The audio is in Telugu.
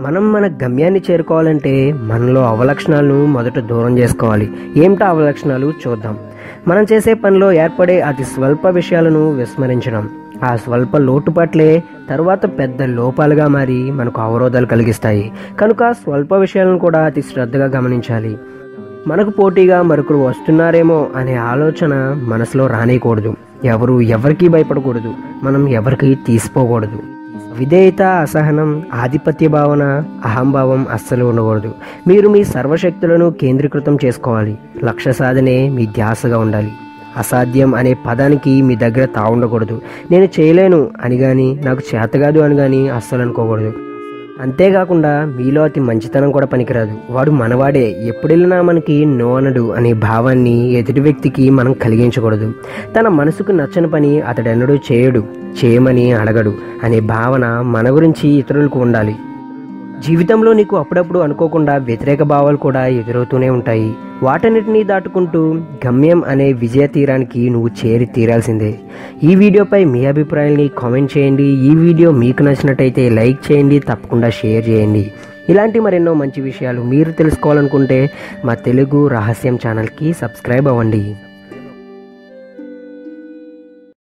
మనం మన గమ్యాన్ని చేరుకోవాలంటే మనలో అవలక్షణాలను మొదట దూరం చేసుకోవాలి. ఏమిటా అవలక్షణాలు? చూద్దాం. మనం చేసే పనిలో ఏర్పడే అతి స్వల్ప విషయాలను విస్మరించడం. ఆ స్వల్ప లోటుపాట్లే తర్వాత పెద్ద లోపాలుగా మారి మనకు అవరోధాలు కలిగిస్తాయి. కనుక స్వల్ప విషయాలను కూడా అతి శ్రద్ధగా గమనించాలి. మనకు పోటీగా మరొకరు వస్తున్నారేమో అనే ఆలోచన మనసులో రానేయకూడదు ఎవరు ఎవరికీ భయపడకూడదు. మనం ఎవరికి తీసిపోకూడదు. విధేయత అసహనం ఆధిపత్య భావన అహంభావం అస్సలు ఉండకూడదు. మీరు మీ సర్వశక్తులను కేంద్రీకృతం చేసుకోవాలి. లక్ష్య సాధనే మీ ధ్యాసగా ఉండాలి. అసాధ్యం అనే పదానికి మీ దగ్గర తావుండకూడదు నేను చేయలేను అని కానీ నాకు చేతగాదు అని కానీ అస్సలు అనుకోకూడదు. అంతేకాకుండా మీలో అతి మంచితనం కూడా పనికిరాదు. వాడు మనవాడే. ఎప్పుడెళ్ళినా మనకి నో అనడు అనే భావాన్ని ఎదుటి వ్యక్తికి మనం కలిగించకూడదు. తన మనసుకు నచ్చని పని అతడెన్నడూ చేయడు. చేయమని అడగడు అనే భావన మన గురించి ఇతరులకు ఉండాలి. జీవితంలో నీకు అప్పుడప్పుడు అనుకోకుండా వ్యతిరేక భావాలు కూడా ఎదురవుతూనే ఉంటాయి. వాటన్నిటినీ దాటుకుంటూ గమ్యం అనే విజయ తీరానికి నువ్వు చేరి తీరాల్సిందే. ఈ వీడియోపై మీ అభిప్రాయాల్ని కామెంట్ చేయండి. ఈ వీడియో మీకు నచ్చినట్టయితే లైక్ చేయండి తప్పకుండా షేర్ చేయండి. ఇలాంటి మరెన్నో మంచి విషయాలు మీరు తెలుసుకోవాలనుకుంటే మా తెలుగు రహస్యం ఛానల్కి సబ్స్క్రైబ్ అవ్వండి.